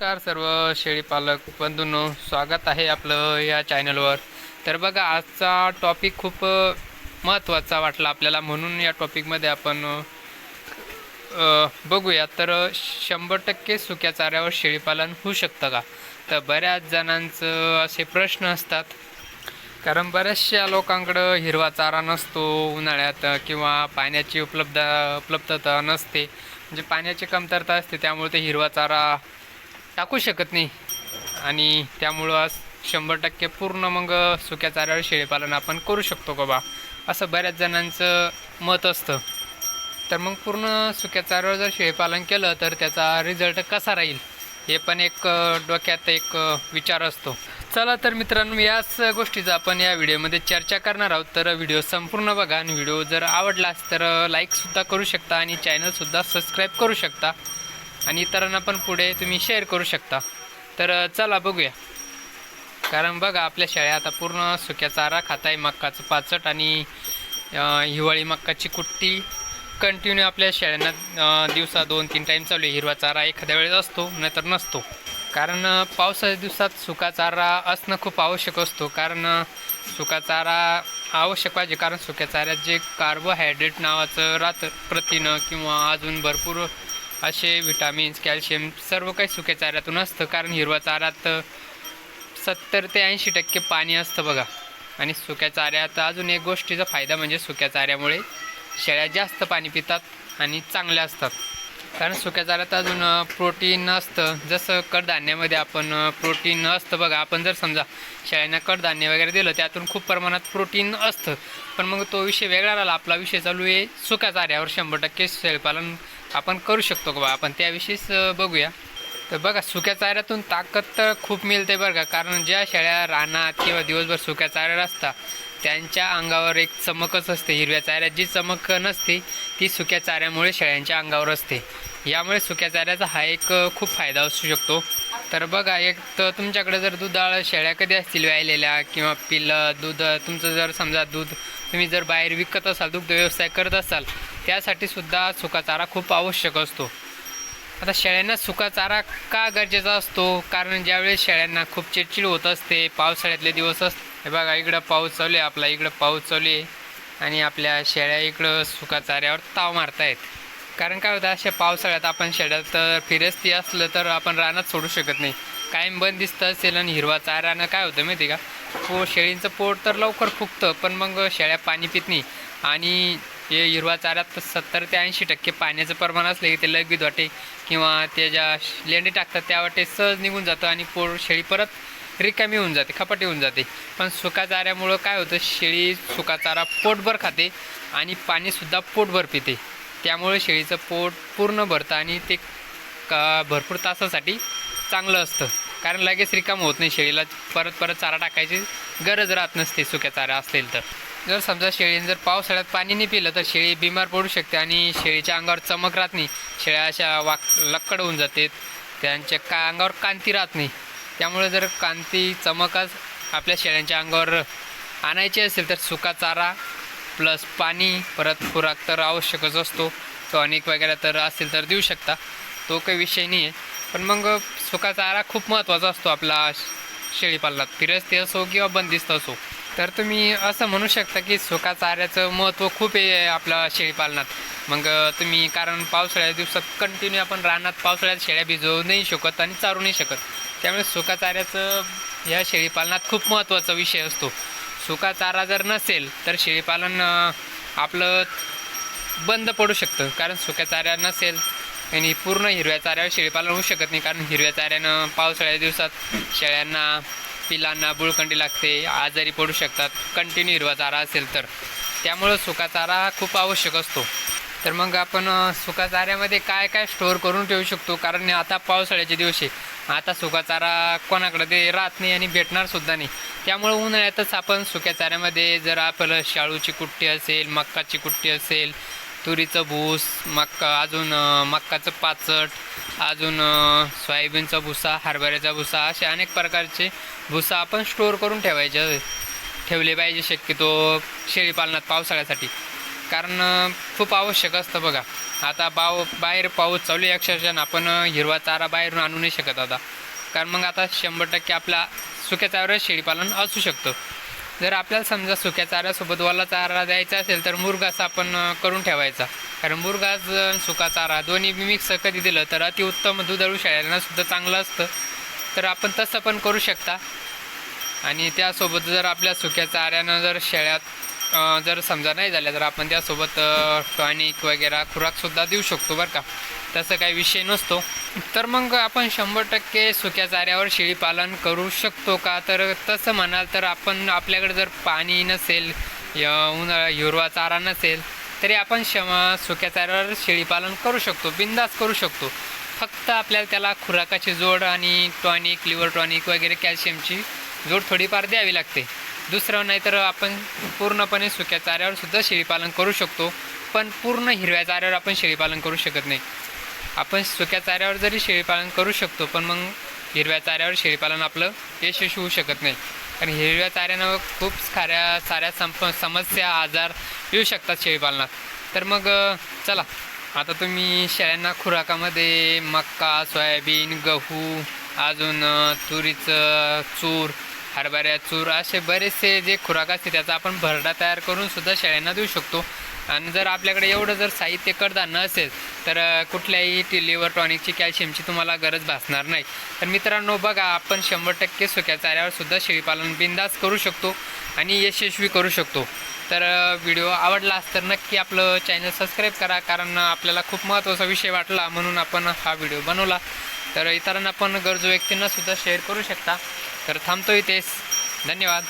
नमस्कार सर्व शेळीपालक बंधूंनो स्वागत आहे आपलं या चॅनलवर तर बघा आजचा टॉपिक खूप महत्त्वाचा वाटला आपल्याला म्हणून या टॉपिकमध्ये आपण बघूया. तर शंभर टक्के सुक्या चाऱ्यावर शेळीपालन होऊ शकतं का? तर बऱ्याच जणांचं असे प्रश्न असतात. कारण बऱ्याचशा लोकांकडं हिरवा चारा नसतो उन्हाळ्यात किंवा पाण्याची उपलब्ध उपलब्धता नसते. म्हणजे पाण्याची कमतरता असते त्यामुळे ते हिरवा चारा टाकू शकत नाही. आणि त्यामुळं आज शंभर टक्के पूर्ण मग सुक्या चाऱ्यावर शेळीपालन आपण करू शकतो का बा. असं बऱ्याच जणांचं मत असतं. तर मग पूर्ण सुक्या चाऱ्यावर जर शेळीपालन केलं तर त्याचा रिझल्ट कसा राहील? हे पण एक डोक्यात एक विचार असतो. चला तर मित्रांनो याच गोष्टीचा आपण या व्हिडिओमध्ये चर्चा करणार आहोत. तर व्हिडिओ संपूर्ण बघा आणि व्हिडिओ जर आवडलास तर लाईकसुद्धा करू शकता आणि चॅनलसुद्धा सबस्क्राईब करू शकता. आणि इतरांना पण पुढे तुम्ही शेअर करू शकता. तर चला बघूया. कारण बघा आपल्या शाळेत आता पूर्ण सुक्या चारा खात आहे मक्काचं पाचट आणि हिवाळी मक्काची कुट्टी कंटिन्यू आपल्या शेळ्यांना दिवसा दोन तीन टाईम चालू आहे. हिरवा चारा एखाद्या वेळेस असतो नाहीतर नसतो. कारण पावसाच्या दिवसात सुका चारा असणं खूप आवश्यक असतो. कारण सुका चारा आवश्यक पाहिजे. कारण सुक्या चाऱ्यात जे कार्बोहायड्रेट नावाचं राहतं प्रथिनं किंवा अजून भरपूर असे विटामिन्स कॅल्शियम सर्व काही सुक्या चाऱ्यातून असतं. कारण हिरवा चाऱ्यात सत्तर ते ऐंशी टक्के पाणी असतं बघा. आणि सुक्या चाऱ्यात अजून एक गोष्टीचा फायदा म्हणजे सुक्या चाऱ्यामुळे शेळ्या जास्त पाणी पितात आणि चांगल्या असतात. कारण सुक्या चाऱ्यात अजून प्रोटीन असतं जसं कडधान्यामध्ये आपण प्रोटीन असतं बघा. आपण जर समजा शेळ्यांना कडधान्य वगैरे दिलं त्यातून खूप प्रमाणात प्रोटीन असतं. पण मग तो विषय वेगळा राहिला. आपला विषय चालू आहे सुक्या चाऱ्यावर शंभर टक्के शेळीपालन आपण करू शकतो का बा? आपण त्याविषयीच बघूया. तर बघा सुक्या चाऱ्यातून ताकद तर खूप मिळते बरं का. कारण ज्या शेळ्या रानात किंवा दिवसभर सुक्या चाऱ्यावर असतात त्यांच्या अंगावर एक चमकच असते. हिरव्या चाऱ्यात जी चमक नसते ती सुक्या चाऱ्यामुळे शेळ्यांच्या अंगावर असते. यामुळे सुक्या चाऱ्याचा हा एक खूप फायदा असू शकतो. तर बघा एक तर तुमच्याकडे जर दुधाळ शेळ्या कधी असतील व्यायलेल्या किंवा पिलं दूध तुमचं जर समजा दूध तुम्ही जर बाहेर विकत असाल दुग्ध व्यवसाय करत असाल त्यासाठी सुद्धा सुका चारा खूप आवश्यक असतो. आता शेळ्यांना सुका चारा का गरजेचा असतो? कारण ज्यावेळेस शेळ्यांना खूप चिडचिड होत असते पावसाळ्यातले दिवस असते हे बघा इकडं पाऊस चालू आहे आपला इकडं पाऊस चालू आहे. आणि आपल्या शेळ्या इकडं सुका चाऱ्यावर ताव मारतायत. कारण काय होतं अशा पावसाळ्यात आपण शेळ्यात फिरस्ती असलं तर आपण रानात सोडू शकत नाही. कायम बंद दिसतं असेल आणि हिरवा चाऱ्यानं काय होतं माहिती आहे का? पो शेळींचं पोट तर लवकर फुगतं पण मग शेळ्या पाणी पित नाही. आणि हे हिरवा चाऱ्यात सत्तर ते ऐंशी टक्के पाण्याचं प्रमाण असलं की ते लगेच वाटे किंवा ते ज्या लेंडी टाकतात त्या वाटे सहज निघून जातं आणि पोळ शेळी परत रिकामी होऊन जाते खपाटी होऊन जाते. पण सुका चाऱ्यामुळं काय होतं शेळी सुका चारा पोटभर खाते आणि पाणीसुद्धा पोटभर पिते. त्यामुळे शेळीचं पोट पूर्ण भरतं आणि ते का भरपूर तासासाठी चांगलं असतं. कारण लगेच रिकाम होत नाही शेळीला परत परत चारा टाकायची गरज राहत नसते सुक्या चारा असेल तर. जर समजा शेळीने जर पावसाळ्यात पाणी नाही पिलं तर शेळी बिमार पडू शकते आणि शेळीच्या अंगावर चमक राहत नाही. शेळ्या अशा वाक लक्कड होऊन जाते त्यांच्या का अंगावर कांती राहत नाही. त्यामुळे जर कांती चमकच आपल्या शेळ्यांच्या अंगावर आणायची असेल तर सुका चारा प्लस पाणी परत खुराक तर आवश्यकच असतो. टॉनिक वगैरे तर असेल तर देऊ शकता. तो काही विषय नाही आहे पण मग सुका चारा खूप महत्त्वाचा असतो आपला शेळीपालनात. फिरस्ती असो किंवा बंदिस्त असो. तर तुम्ही असं म्हणू शकता की सुका चाऱ्याचं महत्त्व खूप आहे आपल्या शेळीपालनात मग तुम्ही कारण पावसाळ्या दिवसात कंटिन्यू आपण रानात पावसाळ्यात शेळ्या भिजवू नाही शकत आणि चारू नाही शकत. त्यामुळे सुका चाऱ्याचं शेळीपालनात खूप महत्त्वाचा विषय असतो. सुका चारा जर नसेल तर शेळीपालन आपलं बंद पडू शकतं. कारण सुक्या चाऱ्या नसेल आणि पूर्ण हिरव्या चाऱ्यावर शेळीपालन होऊ शकत नाही. कारण हिरव्या चाऱ्यानं पावसाळ्या दिवसात शेळ्यांना पिलांना बुळकंडी लागते आजारी पडू शकतात कंटिन्यू हिरवा चारा असेल तर. त्यामुळं सुका चारा खूप आवश्यक असतो. तर मग आपण सुका चाऱ्यामध्ये काय काय स्टोअर करून ठेवू शकतो? कारण आता पावसाळ्याचे दिवस आहे. आता सुका चारा कोणाकडे ते राहत नाही आणि भेटणार सुद्धा नाही. त्यामुळं उन्हाळ्यातच आपण सुक्या चाऱ्यामध्ये जर आपलं शाळूची कुट्टी असेल मक्काची कुट्टी असेल तुरीचं भूस मक्का अजून मक्काचं पाचट अजून सोयाबीनचा भुसा हरभऱ्याचा भुसा असे अनेक प्रकारचे भुसा आपण स्टोअर करून ठेवायचे ठेवले पाहिजे शक्यतो शेळीपालनात पावसाळ्यासाठी. कारण खूप आवश्यक असतं बघा. आता बाव बाहेर पाऊस चालू आहे अक्षरशः आपण हिरवा चारा बाहेरून आणू नाही शकत आता. कारण मग आता शंभर टक्के आपला सुक्या चाऱ्यावर शेळीपालन असू शकतं. जर आपल्याला समजा सुक्या चाऱ्यासोबत वाला चारा द्यायचा असेल तर मुरघास आपण करून ठेवायचा. कारण मुरघास सुका चारा दोन्ही मिक्स कधी दिलं तर अतिउत्तम दुधाळू शेळ्यांनासुद्धा चांगलं असतं. तर आपण तसं पण करू शकता. आणि त्यासोबत जर आपल्या सुक्या चाऱ्यानं जर शेळ्यात जर समजा नाही झाल्या तर आपण त्यासोबत टॉनिक वगैरे खुराकसुद्धा देऊ शकतो बरं का. तसं काही विषय नसतो. तर मग आपण शंभर टक्के सुक्या चाऱ्यावर शेळीपालन करू शकतो का? तर तसं म्हणाल तर आपण आपल्याकडे जर पाणी नसेल उन्हाळा हिरवा चारा नसेल तरी आपण शम सुक्या चाऱ्यावर शेळीपालन करू शकतो बिंदास करू शकतो. फक्त आपल्याला त्याला खुराकाची जोड आणि टॉनिक लिव्हर टॉनिक वगैरे कॅल्शियमची जोड थोडीफार द्यावी लागते. दुसरं नाही तर आपण पूर्णपणे सुक्या चाऱ्यावर सुद्धा शेळीपालन करू शकतो पण पूर्ण हिरव्या चाऱ्यावर आपण शेळीपालन करू शकत नाही. आपण सुक्या चाऱ्यावर जरी शेळीपालन करू शकतो पण मग हिरव्या चाऱ्यावर शेळीपालन आपलं यशस्वी होऊ शकत नाही. कारण हिरव्या चाऱ्यानं खूप साऱ्या साऱ्या संप समस्या आजार येऊ शकतात शेळीपालनात. तर मग चला. आता तुम्ही शेळ्यांना खुराकामध्ये मक्का सोयाबीन गहू अजून तुरीचं चूर हरभऱ्या चूर असे बरेचसे जे खुराक असते त्याचा आपण भरडा तयार करून सुद्धा शेळ्यांना देऊ शकतो. आणि जर आपल्याकडे एवढं जर साहित्य कडधान्य असेल तर कुठल्याही टी लिव्हर टॉनिकची कॅल्शियमची तुम्हाला गरज भासणार नाही. तर मित्रांनो बघा आपण शंभर टक्के सुक्या चाऱ्यावर सुद्धा शेळीपालन बिंदास करू शकतो आणि यशस्वी करू शकतो. तर व्हिडिओ आवडला तर नक्की आपलं चॅनल सबस्क्राईब करा कारण आपल्याला खूप महत्त्वाचा विषय वाटला म्हणून आपण हा व्हिडिओ बनवला. तर इतरांना पण गरजू व्यक्तींना सुद्धा शेअर करू शकता. तर थांबतो इथेच. धन्यवाद.